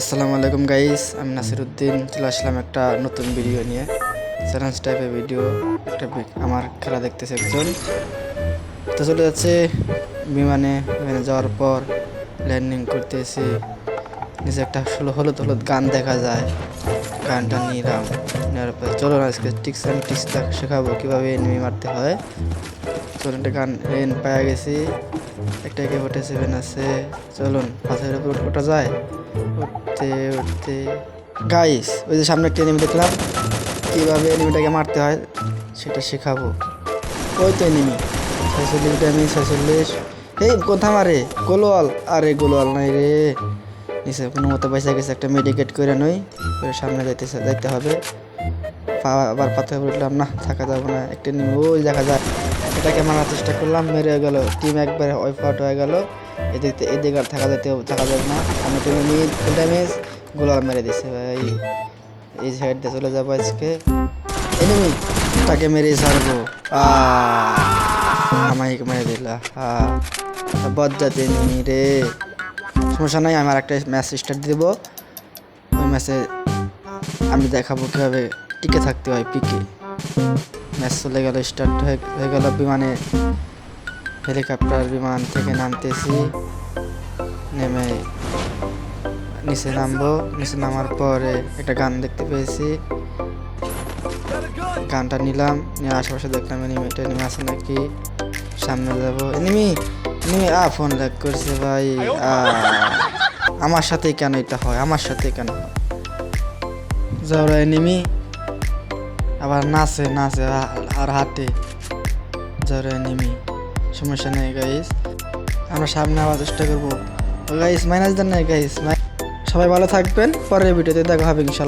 আসসালামু আলাইকুম গাইস, আমি নাসিরুদ্দিন। চলে আসলাম একটা নতুন ভিডিও নিয়ে। চ্যালেঞ্জ টাইপের ভিডিও একটা আমার খেলা দেখতেছে একজন। তো চলে যাচ্ছে বিমানে। বিমানে যাওয়ার পর ল্যান্ডিং করতেছি। নিচে একটা হলুদ হলুদ গান দেখা যায়। গানটা নিলাম। নেওয়ার পর চলো আজকে টিক্স অ্যান্ড টিক্স শেখাবো কীভাবে এনিমি মারতে হয়। চলুন একটা গান রেন পাওয়া গেছি। একটা একে ফোর্টি সেভেন আছে। চলুন, পাথরের উপর ওঠা যায়। উঠতে উঠতে। গাইস ওই যে সামনে একটা এনিমি দেখলাম। কীভাবে এনিমিটাকে মারতে হয় সেটা শেখাবো। ওই তো এনিমি ছয়চল্লিশ ড্যামেজ ছয়চল্লিশ। এই, কোথা মারে? গোলওয়াল। আরে, গোলওয়াল নাই রে। নিচে কোনো মতো পয়সা গেছে, একটা মেডিকেট করে নই সামনে যাইতেছে, যাইতে হবে। পা- আবার পাথরে উঠলাম, না, থাকা যাবে না, একটা নিয়ে ওই দেখা যায়। এটাকে মারার চেষ্টা করলাম, মেরে গেল, টিম একবারে ওয়াইপ আউট হয়ে গেল। এদিক এদিকে আর থাকা যেতে থাকা যাবে না। আমি টিমে নিয়ে ফুল ড্যামেজ গোলাল মেরে দিছে, ভাই। এই সাইড দিয়ে চলে যাব আজকে। এনিমি তাকে মেরে ছাড়বো। আমাকে মেরে দিলা। হ্যাঁ বজ্জাতে এনিমি রে। সমস্যা নাই, আমি একটা ম্যাচ স্টার্ট দিব। ওই ম্যাচে আমি দেখাবো কীভাবে টিকে থাকতে হয়, পিকে। ম্যাচ চলে গেল স্টার্ট হয়ে গেল বিমানে। হেলিকপ্টার বিমান থেকে নামতেছি। নেমে নিচে নামবো। নিচে নামার পরে একটা গান দেখতে পেয়েছি। গানটা নিলাম, নিয়ে আশেপাশে দেখলাম এনিমিটা এনিমি আছে নাকি? সামনে যাব। এনিমি! এনিমি আ ফোন ল্যাগ করছে ভাই আমার সাথে কেন এটা হয়? আমার সাথে কেন? হয় এনিমি আবার নাচে নাচে আর হাঁটে। যাওরা এনিমি সমস্যা নেই গাইস আমরা সামনে আবার চেষ্টা করব। গাইস মাইনাস দেন নাই গাইস সবাই ভালো থাকবেন, পরের ভিডিওতে দেখা হবে ইনশাল্লাহ।